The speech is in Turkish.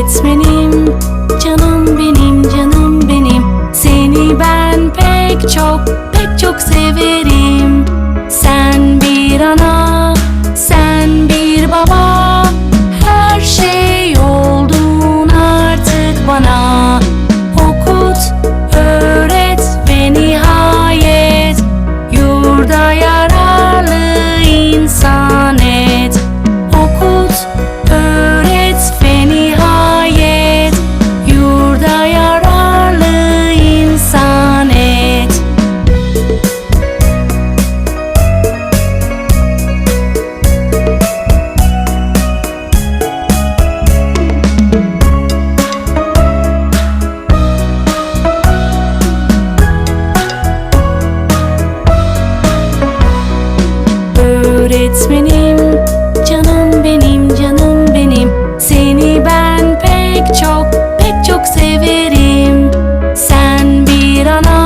öğretmenim Canım benim canım benim. Seni ben pek çok pek çok severim. Sen bir ana öğretmenim Canım benim canım benim. Seni ben pek çok pek çok severim. Sen bir ana